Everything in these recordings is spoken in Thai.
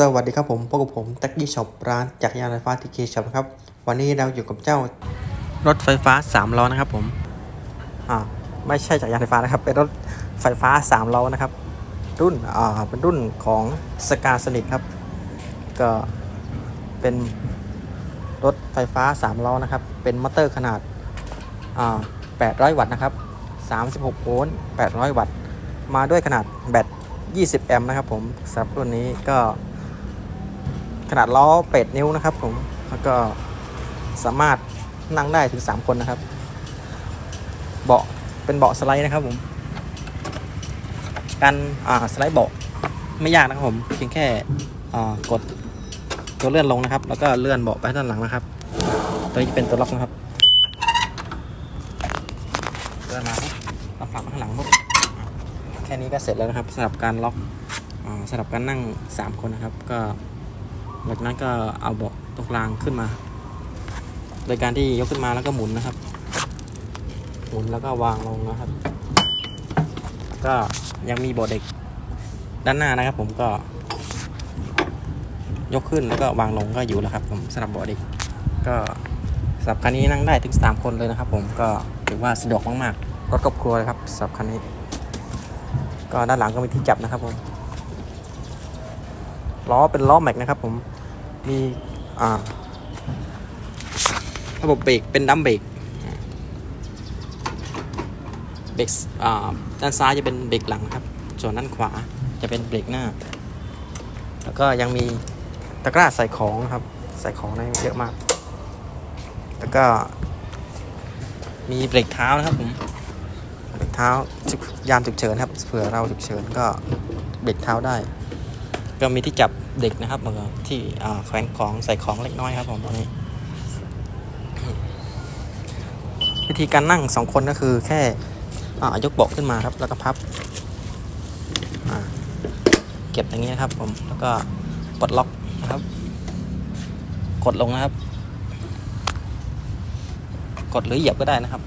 สวัสดีครับผมพบกับผมตักกี้ช็อปร้านจักรยานไฟฟ้าทีเคช็อปครับ วันนี้เราอยู่กับเจ้ารถไฟฟ้า3ล้อนะครับผมอ่าไม่ใช่จักรยานไฟฟ้านะครับ เป็นรถไฟฟ้า3ล้อนะครับ รุ่นอ่าเป็นรุ่นของสกาสนิทครับ ก็เป็นรถไฟฟ้า3ล้อนะครับ เป็นมอเตอร์ขนาดอ่า800 วัตต์นะครับ 36 โวลต์ 800 วัตต์ มาด้วยขนาดแบต20 แอมป์นะครับผมสำหรับรุ่นนี้ก็ ขนาดล้อเป็ดนิ้วนะครับผมแล้วก็สามารถนั่งได้ถึง 3 คนนะครับ เบาะเป็นเบาะสไลด์นะครับผมการอ่าสไลด์เบาะไม่ยากนะครับผมเพียงแค่อ่ากดตัวเลื่อนลงนะครับ แล้วก็เลื่อนเบาะไปด้านหลังนะครับ ตัวนี้จะเป็นตัวล็อกนะครับเลื่อนมาปุ๊บเราผลักมาข้างหลังปุ๊บแค่นี้ก็เสร็จแล้วนะครับสำหรับการล็อกอ่าสำหรับการนั่ง 3 คนนะครับ ก็ จากนั้นก็เอาเบาะตรงกลางขึ้นมา โดยการที่ยกขึ้นมาแล้วก็หมุนนะครับ หมุนแล้วก็วางลงนะครับ ก็ยังมีเบาะเด็กด้านหน้านะครับ ผมก็ ยกขึ้นแล้วก็วางลงก็อยู่แล้วครับ ผมสำหรับเบาะเด็ก ก็สำหรับคันนี้นั่งได้ถึง 3 คนเลยนะครับ ผมก็ถือว่าสะดวกมากๆรถครอบครัวเลยครับสำหรับคันนี้ ก็ด้านหลังก็มีที่จับนะครับผมล้อเป็นล้อแม็กนะครับผม มีอ่าระบบเบรกเป็นดัมเบรกเบรกอ่าด้านซ้ายจะเป็นเบรกหลังครับ ส่วนด้านขวาจะเป็นเบรกหน้า แล้วก็ยังมีตะกร้าใส่ของครับ ใส่ของได้เยอะมาก แล้วก็ มีเบรกเท้านะครับผมเบรกเท้ายามฉุกเฉินครับเผื่อเราฉุกเฉินก็เบรกเท้าได้ ก็มีที่จับ เด็กนะครับที่แขวนของใส่ของเล็กน้อยครับผมตรงนี้วิธีการนั่งสองคนก็คือแค่ยกเบาะขึ้นมาครับ แล้วก็พับเก็บอย่างนี้นะครับ ผมแล้วก็ปลดล็อกนะครับ กดลงนะครับ กดหรือเหยียบก็ได้นะครับ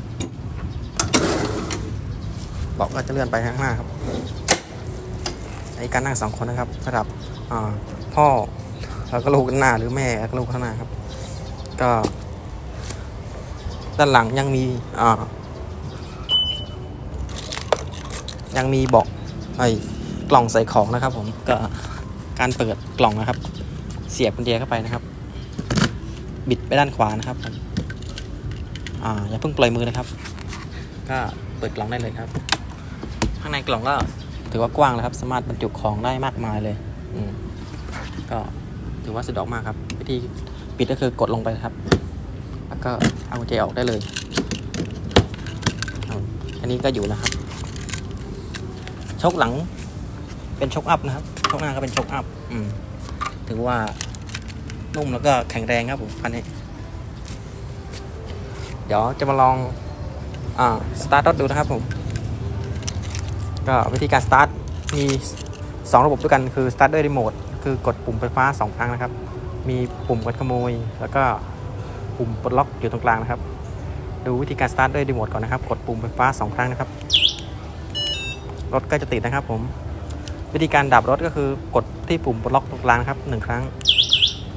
เบาะก็จะเลื่อนไปข้างหน้าครับอันนี้การนั่งสองคนนะครับสำหรับ พ่อแล้วก็ลูกข้างหน้าหรือแม่แล้วก็ลูกข้างหน้าครับ ก็ ด้านหลังยังมีอ่ายังมีบาะไอ้กล่องใส่ของนะครับ ผมก็การเปิดกล่องนะครับ เสียบกุญแจเข้าไปนะครับ บิดไปด้านขวานะครับผมอ่าอย่าเพิ่งปล่อยมือนะครับ ก็เปิดกล่องได้เลยครับ ข้างในกล่องก็ถือว่ากว้างแล้วครับ สามารถบรรจุของได้มากมายเลย อืม ก็ถือว่าสะดวกมากครับ วิธีปิดก็คือกดลงไปครับ แล้วก็เอากุญแจออกได้เลยอันนี้ก็อยู่นะครับชกหลังเป็นชกอัพนะครับชกหน้าก็เป็นชกอัพอืมถือว่านุ่มแล้วก็แข็งแรงครับผมคันนี้ เดี๋ยวจะมาลองอ่าสตาร์ทรถดูนะครับผม ก็วิธีการสตาร์ทมี 2 ระบบด้วยกันคือสตาร์ทด้วยรีโมท คือกดปุ่มไฟฟ้า 2 ครั้งนะครับ มีปุ่มกดขโมย แล้วก็ปุ่มปลดล็อกอยู่ตรงกลางนะครับ ดูวิธีการสตาร์ทด้วยรีโมทก่อนนะครับ กดปุ่มไฟฟ้า 2 ครั้งนะครับ รถก็จะติดนะครับผม วิธีการดับรถก็คือกดที่ปุ่มปลดล็อกตรงกลางครับหนึ่งครั้ง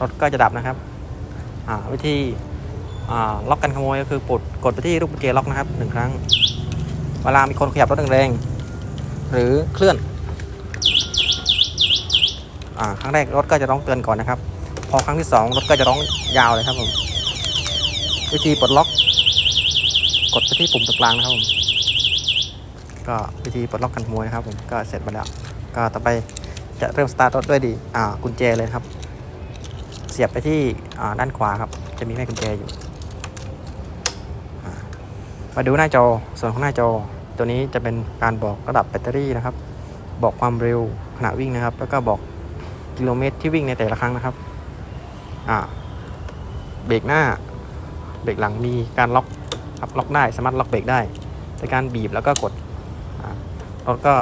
รถก็จะดับนะครับอ่าวิธีอ่าล็อกกันขโมยก็คือกดกดไปที่ลูกกุญแจล็อกนะครับหนึ่งครั้ง เวลามีคนขยับรถแรงๆหรือเคลื่อน อ่าครั้งแรกรถก็จะร้องเตือนก่อนนะครับ พอครั้งที่สองรถก็จะร้องยาวเลยครับผม วิธีปลดล็อก กดไปที่ปุ่มตรงกลางนะครับผม ก็วิธีปลดล็อกกันขโมยนะครับผมก็เสร็จมาแล้ว ก็ต่อไปจะเริ่มสตาร์ทรถด้วยดีอ่ากุญแจเลยครับ เสียบไปที่อ่าด้านขวาครับ จะมีแม่กุญแจอยู่มาดูหน้าจอ ส่วนของหน้าจอ ตัวนี้จะเป็นการบอกระดับแบตเตอรี่นะครับ บอกความเร็วขณะวิ่งนะครับ แล้วก็บอก กิโลเมตรที่วิ่งในแต่ละครั้งนะครับ อ่า เบรกหน้า เบรกหลังมีการล็อกครับล็อกได้สามารถล็อกเบรกได้โดยการบีบแล้วก็กดรถก็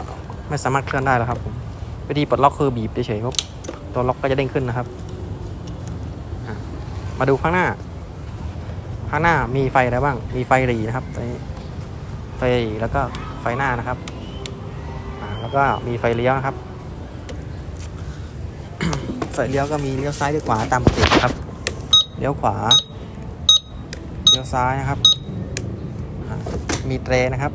ไม่สามารถเคลื่อนได้แล้วครับผมวิธีปลดล็อกคือบีบเฉยๆปุ๊บตัวล็อกก็จะเด้งขึ้นนะครับ มาดูข้างหน้า ข้างหน้ามีไฟอะไรบ้าง มีไฟหรีนะครับไฟหรี่แล้วก็ไฟหน้านะครับ แล้วก็มีไฟเลี้ยวนะครับ เลี้ยวก็มีเลี้ยวซ้ายเลี้ยวขวาตามปกติครับ เลี้ยวขวา เลี้ยวซ้ายนะครับอ่ามีเตรนะครับ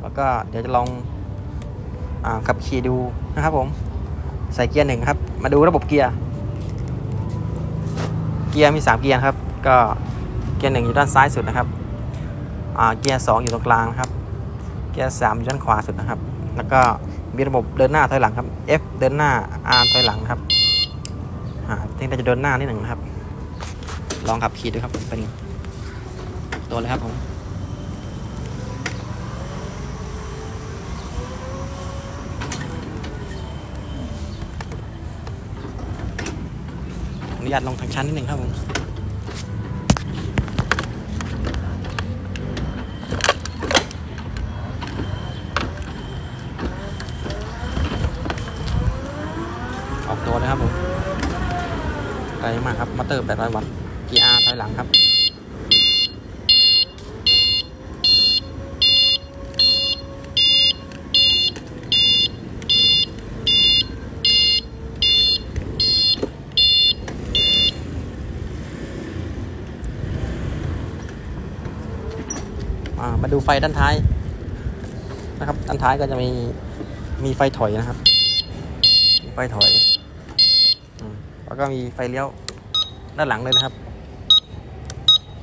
แล้วก็เดี๋ยวจะลองอาขับขี่ดูนะครับผม ใส่เกียร์หนึ่งครับ มาดูระบบเกียร์ เกียร์มี 3 เกียร์ครับ ก็เกียร์หนึ่งอยู่ด้านซ้ายสุดนะครับอ่าเกียร์สองอยู่ตรงกลางนะครับ เกียร์สามอยู่ด้านขวาสุดนะครับ แล้วก็มีระบบเดินหน้าถอยหลังครับ F เดินหน้า R ถอยหลังครับอ่าทีนี้เราจะเดินหน้านิดหนึ่งนะครับ ลองขับขี่ดูครับผมเป็นตัวเลยครับผมอนุญาตลงทางชั้นนิดหนึ่งครับผม ตัวเลยครับผมไกลมากครับมอเตอร์800 วัตต์ GR ถอยหลังครับมาดูไฟด้านท้ายนะครับ ด้านท้ายก็จะมีมีไฟถอยนะครับ มีไฟถอย แล้วก็มีไฟเลี้ยวด้านหลังเลยนะครับ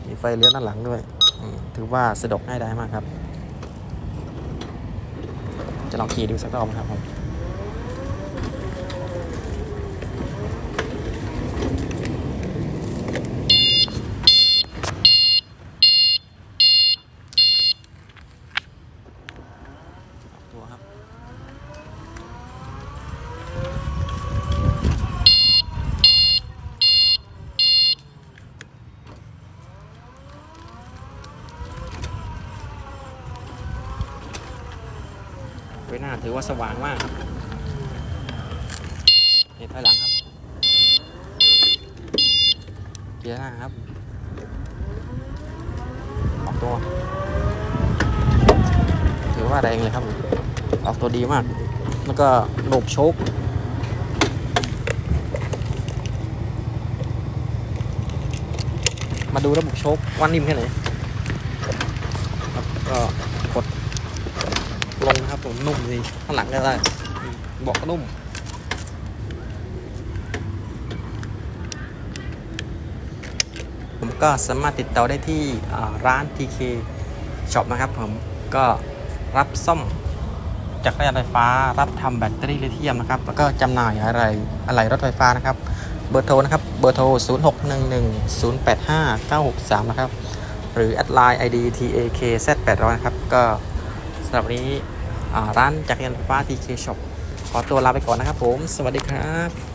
มีไฟเลี้ยวด้านหลังด้วย ถือว่าสะดวกง่ายได้มากครับ จะลองขี่ดูสักรอบนะครับผมตัวครับ ไว้หน้า ถือว่าสว่างมากครับเห็นถอยหลังครับเกียร์หน้าครับ ออกตัว ถือว่าแรงเลยครับ ออกตัวดีมาก แล้วก็หนบโชคมาดูระบบโชควันนิ่มแค่ไหนครับก็ กดลงนะครับผมนุ่มดีข้างหลังก็ได้เบอกก็นุ่มผมก็สามารถติดต่อได้ที่ร้าน TK Shop นะครับผมก็รับซ่อมจักรยานไฟฟ้า รับทำแบตเตอรี่ลิเธียมนะครับ แล้วก็จำหน่ายอะไรอะไรรถไฟฟ้านะครับ เบอร์โทรนะครับ เบอร์โทร 0611085963 นะครับ หรือแอดไลน์ ID TAKZ800 นะครับ ก็สำหรับวันนี้ ร้านจักรยานไฟฟ้า TK Shop ขอตัวลาไปก่อนนะครับผม สวัสดีครับ